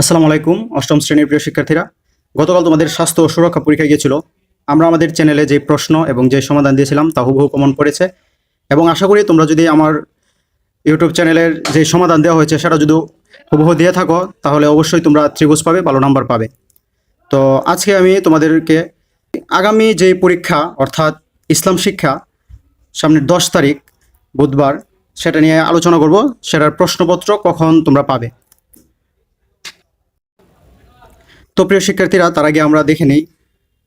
আসসালামু আলাইকুম, অষ্টম শ্রেণির প্রিয় শিক্ষার্থীরা। গতকাল তোমাদের স্বাস্থ্য ও সুরক্ষা পরীক্ষা গিয়েছিল। আমরা আমাদের চ্যানেলে যে প্রশ্ন এবং যে সমাধান দিয়েছিলাম, তা হুবহু কমন পড়েছে। এবং আশা করি তোমরা যদি আমার ইউটিউব চ্যানেলের যে সমাধান দেওয়া হয়েছে, সেটা যদি হুবহু দিয়ে থাকো, তাহলে অবশ্যই তোমরা ত্রিভুজ পাবে, ভালো নাম্বার পাবে। তো আজকে আমি তোমাদেরকে আগামী যে পরীক্ষা, অর্থাৎ ইসলাম শিক্ষা সামনের দশ তারিখ, বুধবার, সেটা নিয়ে আলোচনা করব। সেটার প্রশ্নপত্র কখন তোমরা পাবে? তো প্রিয় শিক্ষার্থীরা, তার আগে আমরা দেখে নিই।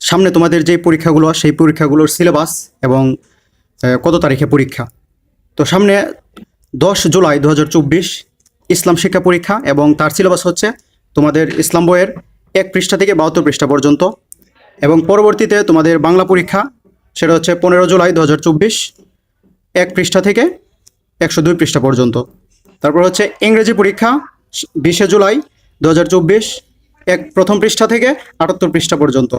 সামনে তোমাদের যে পরীক্ষাগুলো, সেই পরীক্ষাগুলোর সিলেবাস এবং কত তারিখে পরীক্ষা? তো সামনে দশ জুলাই দু হাজার চব্বিশ ইসলাম শিক্ষা পরীক্ষা এবং তার সিলেবাস হচ্ছে তোমাদের ইসলাম বইয়ের এক পৃষ্ঠা থেকে বাহাত্তর পৃষ্ঠা পর্যন্ত এবং পরবর্তীতে তোমাদের বাংলা পরীক্ষা, সেটা হচ্ছে পনেরো জুলাই দু এক পৃষ্ঠা থেকে একশো দুই পৃষ্ঠা পর্যন্ত। তারপর হচ্ছে ইংরেজি পরীক্ষা, বিশে জুলাই দু হাজার চব্বিশ এক প্রথম পৃষ্ঠা থেকে আটাত্তর পৃষ্ঠা পর্যন্ত।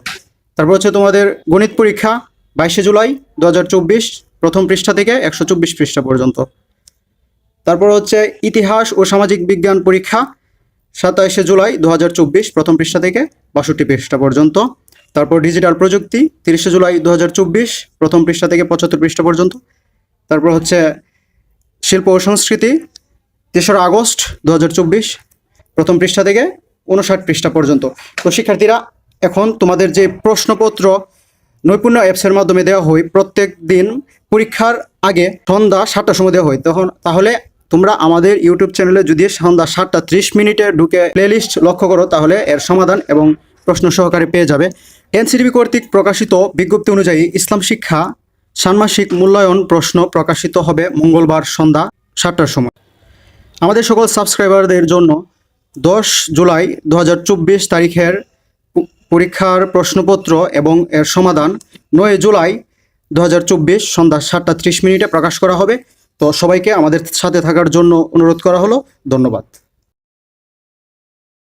তারপর হচ্ছে তোমাদের গণিত পরীক্ষা বাইশে জুলাই দু হাজার চব্বিশ, প্রথম পৃষ্ঠা থেকে একশো চব্বিশ পৃষ্ঠা পর্যন্ত। তারপর হচ্ছে ইতিহাস ও সামাজিক বিজ্ঞান পরীক্ষা সাতাইশে জুলাই দু হাজার চব্বিশ, প্রথম পৃষ্ঠা থেকে বাষট্টি পৃষ্ঠা পর্যন্ত। তারপর ডিজিটাল প্রযুক্তি তিরিশে জুলাই দু হাজার চব্বিশ, প্রথম পৃষ্ঠা থেকে পঁচাত্তর পৃষ্ঠা পর্যন্ত। তারপর হচ্ছে শিল্প ও সংস্কৃতি তেসরা আগস্ট দু হাজার চব্বিশ, প্রথম পৃষ্ঠা থেকে উনষাট পৃষ্ঠা পর্যন্ত। তো শিক্ষার্থীরা, এখন তোমাদের যে প্রশ্নপত্র নৈপুণ্য অ্যাপসের মাধ্যমে দেওয়া হয়, প্রত্যেক দিন পরীক্ষার আগে সন্ধ্যা সাতটার সময় দেওয়া হয়। তখন তাহলে তোমরা আমাদের ইউটিউব চ্যানেলে যদি সন্ধ্যা সাতটা ত্রিশ মিনিটে ঢুকে প্লেলিস্ট লক্ষ্য করো, তাহলে এর সমাধান এবং প্রশ্ন সহকারে পেয়ে যাবে। এনসিডিবি কর্তৃক প্রকাশিত বিজ্ঞপ্তি অনুযায়ী ইসলাম শিক্ষা ষান্মাসিক মূল্যায়ন প্রশ্ন প্রকাশিত হবে মঙ্গলবার সন্ধ্যা সাতটার সময়। আমাদের সকল সাবস্ক্রাইবারদের জন্য দশ জুলাই দু হাজার চব্বিশ তারিখের পরীক্ষার প্রশ্নপত্র এবং এর সমাধান নয় জুলাই দু হাজার চব্বিশ সন্ধ্যা সাতটা মিনিটে প্রকাশ করা হবে। তো সবাইকে আমাদের সাথে থাকার জন্য অনুরোধ করা হলো। ধন্যবাদ।